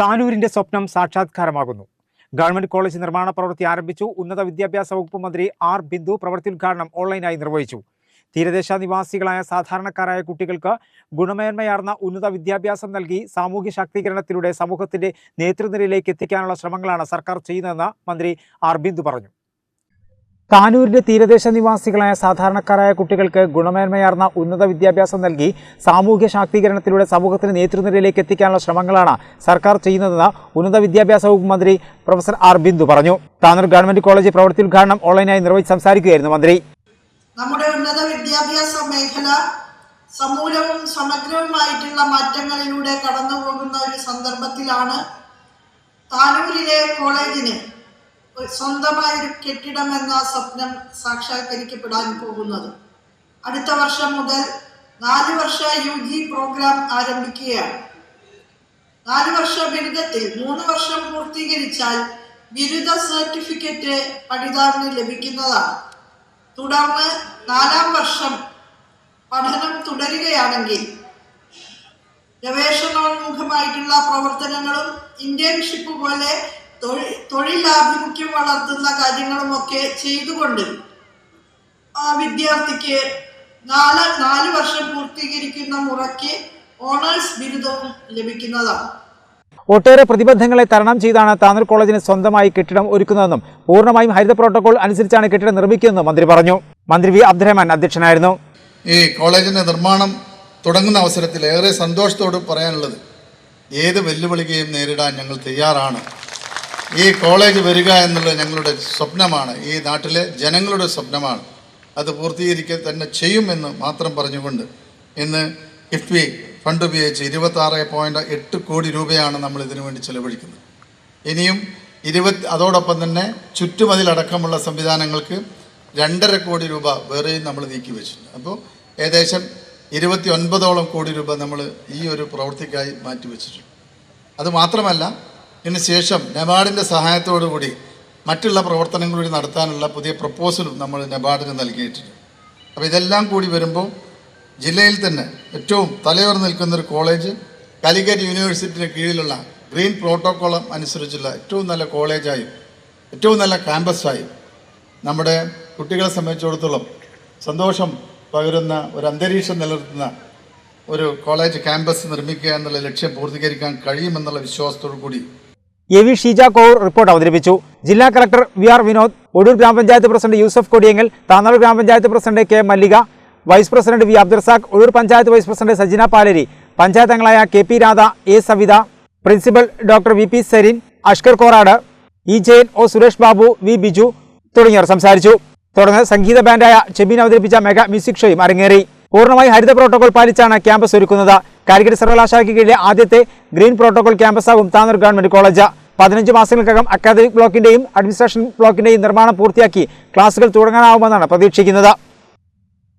താനൂരിന്റെ സ്വപ്നം സാക്ഷാത്കാരമാകുന്നു. Government college നിർമ്മാണ പ്രവൃത്തി ആരംഭിച്ചു. ഉന്നത വിദ്യാഭ്യാസ വകുപ്പ് മന്ത്രി ആർ ബിന്ദു പ്രവൃത്തി ഉദ്ഘാടനം ഓൺലൈനായി നിർവഹിച്ചു. തീരദേശ നിവാസികളായ സാധാരണക്കാരായ കുട്ടികൾക്ക് ഗുണമേന്മയാർന്ന ഉന്നത വിദ്യാഭ്യാസം നൽകി സാമൂഹ്യ ശാക്തീകരണത്തിലൂടെ സമൂഹത്തിന്റെ നേതൃനിരയിലേക്ക് എത്തിക്കാനുള്ള ശ്രമങ്ങളാണ് സർക്കാർ ചെയ്യുന്നതെന്ന് മന്ത്രി ആർ ബിന്ദു പറഞ്ഞു. താനൂരിന്റെ തീരദേശ നിവാസികളായ സാധാരണക്കാരായ കുട്ടികൾക്ക് ഗുണമേന്മയാർന്ന ഉന്നത വിദ്യാഭ്യാസം നൽകി സാമൂഹ്യ ശാക്തീകരണത്തിലൂടെ സമൂഹത്തിന് നേതൃനിരയിലേക്ക് എത്തിക്കാനുള്ള ശ്രമങ്ങളാണ് സർക്കാർ ചെയ്യുന്നതെന്ന് ഉന്നത വിദ്യാഭ്യാസ വകുപ്പ് മന്ത്രി പ്രൊഫസർ ആർ ബിന്ദു പറഞ്ഞു. താനൂർ ഗവൺമെന്റ് കോളേജ് പ്രവൃത്തി ഉദ്ഘാടനം ഓൺലൈനായി നിർവഹിച്ച് സംസാരിക്കുകയായിരുന്നു മന്ത്രി. നമ്മുടെ ഉന്നത വിദ്യാഭ്യാസ മേഖല സമൂലവും സമഗ്രവുമായിട്ടുള്ള മാറ്റങ്ങളിലൂടെ കടന്നു പോകുന്ന ഒരു സന്ദർഭത്തിലാണ് താനൂരിലെ കോളേജിന് സ്വന്തമായൊരു കെട്ടിടം എന്ന സ്വപ്നം സാക്ഷാത്കരിക്കപ്പെടാൻ പോകുന്നത്. അടുത്ത വർഷം മുതൽ നാല് വർഷ യു ജി പ്രോഗ്രാം ആരംഭിക്കുകയാണ്. നാല് വർഷ ബിരുദത്തിൽ മൂന്ന് വർഷം പൂർത്തീകരിച്ചാൽ ബിരുദ സർട്ടിഫിക്കറ്റ് പഠിതാവിന് ലഭിക്കുന്നതാണ്. തുടർന്ന് നാലാം വർഷം പഠനം തുടരുകയാണെങ്കിൽ ഗവേഷണോന്മുഖമായിട്ടുള്ള പ്രവർത്തനങ്ങളും ഇന്റേൺഷിപ്പ് പോലെ തൊഴിൽ തൊഴിലാഭിമുഖ്യം വളർത്തുന്ന കാര്യങ്ങളുമൊക്കെ ചെയ്തുകൊണ്ട് ആ വിദ്യാർത്ഥിക്ക് നാല് നാല് വർഷം പൂർത്തീകരിക്കുന്ന മുറയ്ക്ക് ഓണേഴ്സ് ബിരുദവും ലഭിക്കുന്നതാണ്. ഒട്ടേറെ പ്രതിബന്ധങ്ങളെ തരണം ചെയ്താണ് താനൂർ കോളേജിന് സ്വന്തമായി കെട്ടിടം ഒരുക്കുന്നതെന്നും പൂർണമായും ഹരിത പ്രോട്ടോകോൾ അനുസരിച്ചാണ് കെട്ടിടം നിർമ്മിക്കുന്നതെന്നും മന്ത്രി പറഞ്ഞു. മന്ത്രി വി അബ്ദുറഹ്മാൻ അധ്യക്ഷനായിരുന്നു. ഈ കോളേജിന്റെ നിർമ്മാണം തുടങ്ങുന്ന അവസരത്തിൽ ഏറെ സന്തോഷത്തോട് പറയാനുള്ളത് ഏത് വെല്ലുവിളികയും നേരിടാൻ ഞങ്ങൾ തയ്യാറാണ്. ഈ കോളേജ് വരിക എന്നുള്ളത് ഞങ്ങളുടെ സ്വപ്നമാണ്. ഈ നാട്ടിലെ ജനങ്ങളുടെ സ്വപ്നമാണ്. അത് പൂർത്തീകരിക്കുക തന്നെ ചെയ്യുമെന്ന് മാത്രം പറഞ്ഞുകൊണ്ട് ഇന്ന് കിഫ്ബി ഫണ്ട് ഉപയോഗിച്ച് ഇരുപത്തി ആറ് പോയിന്റ് എട്ട് കോടി രൂപയാണ് നമ്മൾ ഇതിനു വേണ്ടി ചെലവഴിക്കുന്നത്. ഇനിയും ഇരുപത്തി അതോടൊപ്പം തന്നെ ചുറ്റുമതിലടക്കമുള്ള സംവിധാനങ്ങൾക്ക് രണ്ടര കോടി രൂപ വേറെയും നമ്മൾ നീക്കി വെച്ചിട്ടുണ്ട്. അപ്പോൾ ഏകദേശം ഇരുപത്തി ഒൻപതോളം കോടി രൂപ നമ്മൾ ഈ ഒരു പ്രവൃത്തിക്കായി മാറ്റിവെച്ചിട്ടുണ്ട് അത് മാത്രമല്ല ഇതിന് ശേഷം നബാർഡിന്റെ സഹായത്തോടു കൂടി മറ്റുള്ള പ്രവർത്തനങ്ങൾ കൂടി നടത്താനുള്ള പുതിയ പ്രപ്പോസലും നമ്മൾ നബാർഡിന് നൽകിയിട്ടുണ്ട്. അപ്പോൾ ഇതെല്ലാം കൂടി വരുമ്പോൾ ജില്ലയിൽ തന്നെ ഏറ്റവും തലയോർ നിൽക്കുന്ന ഒരു കോളേജ് കാലിക്കറ്റ് യൂണിവേഴ്സിറ്റിയുടെ കീഴിലുള്ള ഗ്രീൻ പ്രോട്ടോക്കോളം അനുസരിച്ചുള്ള ഏറ്റവും നല്ല കോളേജായും ഏറ്റവും നല്ല ക്യാമ്പസായും നമ്മുടെ കുട്ടികളെ സംബന്ധിച്ചിടത്തോളം സന്തോഷം പകരുന്ന ഒരു അന്തരീക്ഷം നിലനിർത്തുന്ന ഒരു കോളേജ് ക്യാമ്പസ് നിർമ്മിക്കുക എന്നുള്ള ലക്ഷ്യം പൂർത്തീകരിക്കാൻ കഴിയുമെന്നുള്ള വിശ്വാസത്തോടു കൂടി A V Sheeja Kaur report അവതരിപ്പിച്ചു. ജില്ലാ collector V R Vinod Odur ഗ്രാമപഞ്ചായത്ത് പ്രസിഡന്റ് യൂസഫ് കൊടിയങ്ങൽ താന്നാട് ഗ്രാമപഞ്ചായത്ത് president K Mallika vice president V Abdurazak Ozhur panchayat vice president Sajina Palari panchayat അംഗങ്ങളായ K P Radha A Savitha principal doctor V P Sarin Ashkar Korad E Jayan O Suresh Babu V Biju തുടങ്ങിയവർ സംസാരിച്ചു. തുടർന്ന് സംഗീത ബാൻഡായ ചെബീൻ അവതരിപ്പിച്ച mega music ഷോയും അരങ്ങേറി. പൂർണമായി ഹരിത protocol പാലിച്ചാണ് campus ഒരുക്കുന്നത്. കാലിക്കറ്റ് സർവകലാശാലയ്ക്ക് കീഴിലെ ആദ്യത്തെ ഗ്രീൻ പ്രോട്ടോകോൾ ക്യാമ്പസാകും താനൂർ ഗവൺമെന്റ് കോളേജ്. പതിനഞ്ച് മാസങ്ങൾക്കകം അക്കാദമിക് ബ്ലോക്കിന്റെയും അഡ്മിനിസ്ട്രേഷൻ ബ്ലോക്കിന്റെയും നിർമ്മാണം പൂർത്തിയാക്കി ക്ലാസുകൾ തുടങ്ങാനാവുമെന്നാണ് പ്രതീക്ഷിക്കുന്നത്.